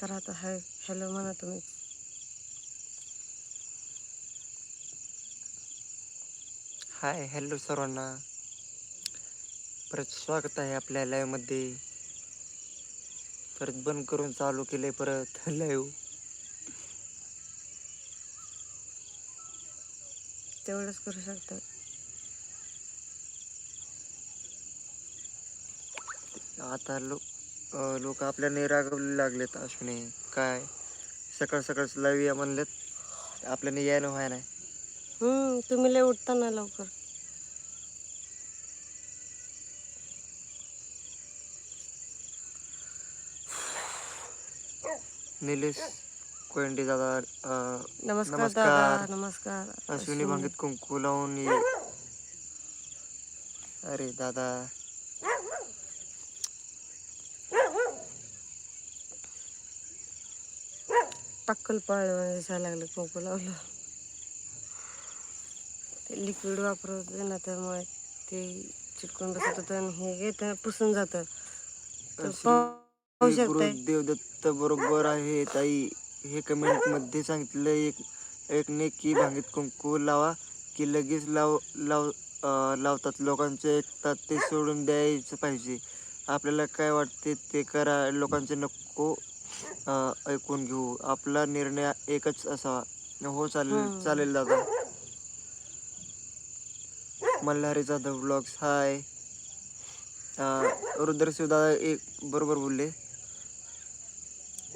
तर आता hi hello म्हणा तुम्ही। हाय हॅलो सर्वांना. परत स्वागत आहे आपल्या लाईव्हमध्ये परत बंद करून चालू केले परत लाईव्ह तेवढंच करू शकता. आता लोक लोक आपल्याने रागवले लागलेत अश्विनी. काय? सकाळ सकाळच लाईव्ह या म्हणलेत. आपल्याने यायला व्हाय नाही हम्म तुम्ही लय उठता ना लवकर. निलेश कोयंडे दादा अं, नमस्कार नमस्कार. अश्विनी. भांगीत कुंकू लावून ये. अरे दादा. टक्कल पाळलं दिसायला लागलं कुंकू लावलं. ते लिक्विड वापरत ना त्यामुळे ते चिटकून बसत होतं आणि हे घेत पुसून जातं. तर पाहू शकताय. देवदत्त बरोबर आहे ताई. हे कमेंटमध्ये सांगितलं एक एक ने की भांगीत कुंकू लावा की लगेच लाव लाव लावतात लोकांचे ऐकतात ते सोडून द्यायचं पाहिजे. आपल्याला काय वाटते ते करा लोकांचे नको ऐकून घेऊ. आपला निर्णय एकच असावा. हो चालेल. चालेल दादा. मल्हारी जाधव ब्लॉग्स हाय रुद्रशिव दादा एक बरोबर बोलले.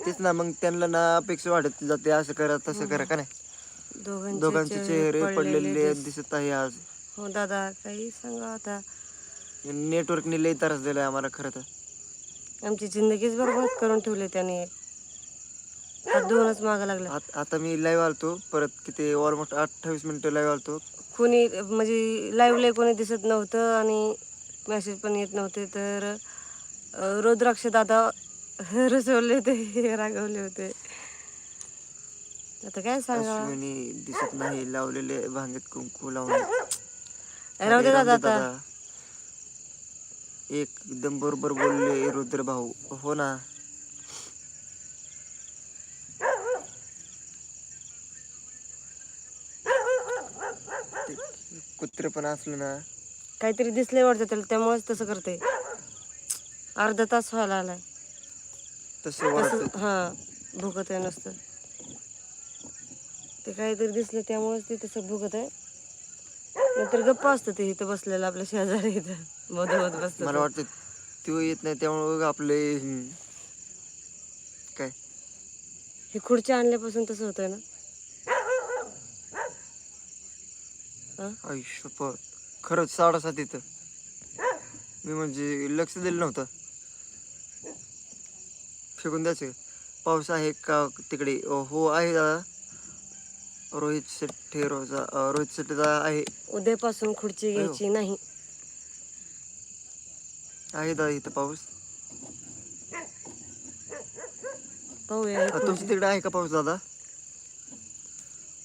तेच ना मग त्यांना ना अपेक्षा वाढत जाते. असं करा तसं करा का नाही? दोघांचे चेहरे पडलेले दिस- दिसत आहे आज. हो दादा काही सांगा आता. नेटवर्कने लई त्रास दिलाय आम्हाला खरं तर. आमची जिंदगीच बरोबर करून ठेवली त्याने. हात दोनच मागा लागला. आत- आता मी लाईव्ह आलतो परत किती ऑलमोस्ट अठ्ठावीस मिनिटं लाईव्ह आलतो. कोणी म्हणजे लाईव्हला कोणी दिसत नव्हतं आणि मेसेज पण येत नव्हते तर अं, रुद्राक्ष दादा रसवले होते रागवले होते. आता काय सांगा? अश्विनी दिसत नाही लावलेले भांगेत कुंकू लावून. राहू दे दादा आता. एकदम बरोबर बोलले रुद्र भाऊ हो ना? कुत्रे पण असलं ना. काहीतरी दिसले वाटतं त्याला त्यामुळेच तसं करते अर्धा तास व्हायला आलाय. तसं वाटत. तसं हा भुकत आहे नुसतं. ते काहीतरी दिसलं त्यामुळेच ते तसं भुकत आहे. नाहीतर गप्प असतं ते इथं बसलेलं आपल्या शेजारी इथं. मधोमध बसतं मला वाटतं तो येत नाही त्यामुळे आपले हम्म, काय? हे खुर्ची आणल्यापासून तसं होतंय ना. हा? आयुष्य खरंच साडेसात इथं. मी म्हणजे लक्ष दिलं नव्हतं. फेकून द्यायचं. पाऊस आहे का तिकडे? हो आहे दादा. रोहित शेट्टी रोजा रोहित शेट्टी दादा आहे. उद्यापासून खुर्ची. घ्यायची नाही. आहे दादा इथं पाऊस. पाहूया तुमच्या. तिकडे आहे का पाऊस दादा?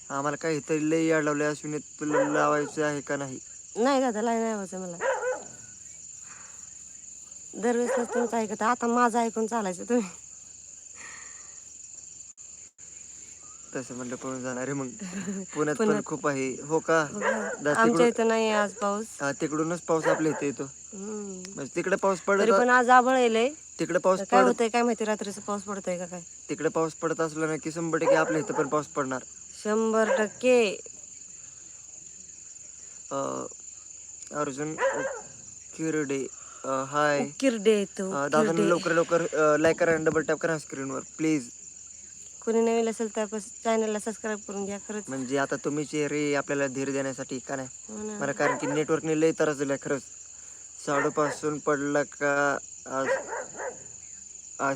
आम्हाला काहीतरी लई याड लावले अश्विनी तुला लावायचं आहे का नाही? नाही दादा लाई नाही व्हायचं मला. दरवेळेस तुमचं ऐकत आता माझं ऐकून चालायचं तुम्ही. तसं म्हणलं पळून जाणार आहे मग. पुण्यात पण. खूप आहे. हो का? दा- आमच्या तिकडून इथं नाही आज पाऊस. हा, तिकडूनच पाऊस आपल्या इथे येतो. हम्म. म्हणजे तिकडे पाऊस तरी पडत पण आज आभळ येलंय तिकडे पाऊस काय पडत होतंय काय माहिती रात्रीचं पाऊस पडतोय का काय? तिकडे पाऊस पडत असला ना की शंभर टक्के आपल्या इथं पण पाऊस पडणार. शंभर टक्के. अर्जुन किरडे हाय. किरडे तो अं, दादा. लवकर लवकर लाईक करा आणि डबल टॅप करा स्क्रीनवर प्लीज कोणी नवीन असेल तर चॅनलला सबस्क्राईब करून घ्या खरंच. म्हणजे आता तुम्ही चेहरे आपल्याला धीर देण्यासाठी का नाही? हो. मला कारण की नेटवर्कने लई त्रास दिलाय खरंच. साडूपासून पडला का आज?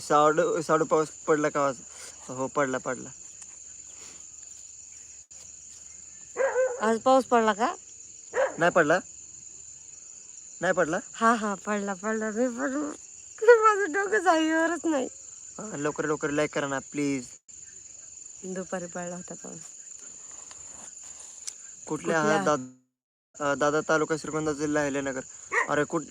साडू साडू पाऊस पडला का आज? हो पडला पडला. आज पाऊस पडला का? नाही पडला? नाही पडला? हा हा पडला पडला. मी पडलो माझं डोकं जागेवरच नाही. हा, लवकर लवकर लाईक करा ना प्लीज दुपारी पडला होता पाऊस. कुठल्या कुठल्या? आहात दादा दादा तालुका श्रीगोंदा जिल्हा अहिल्यानगर. अरे कुठ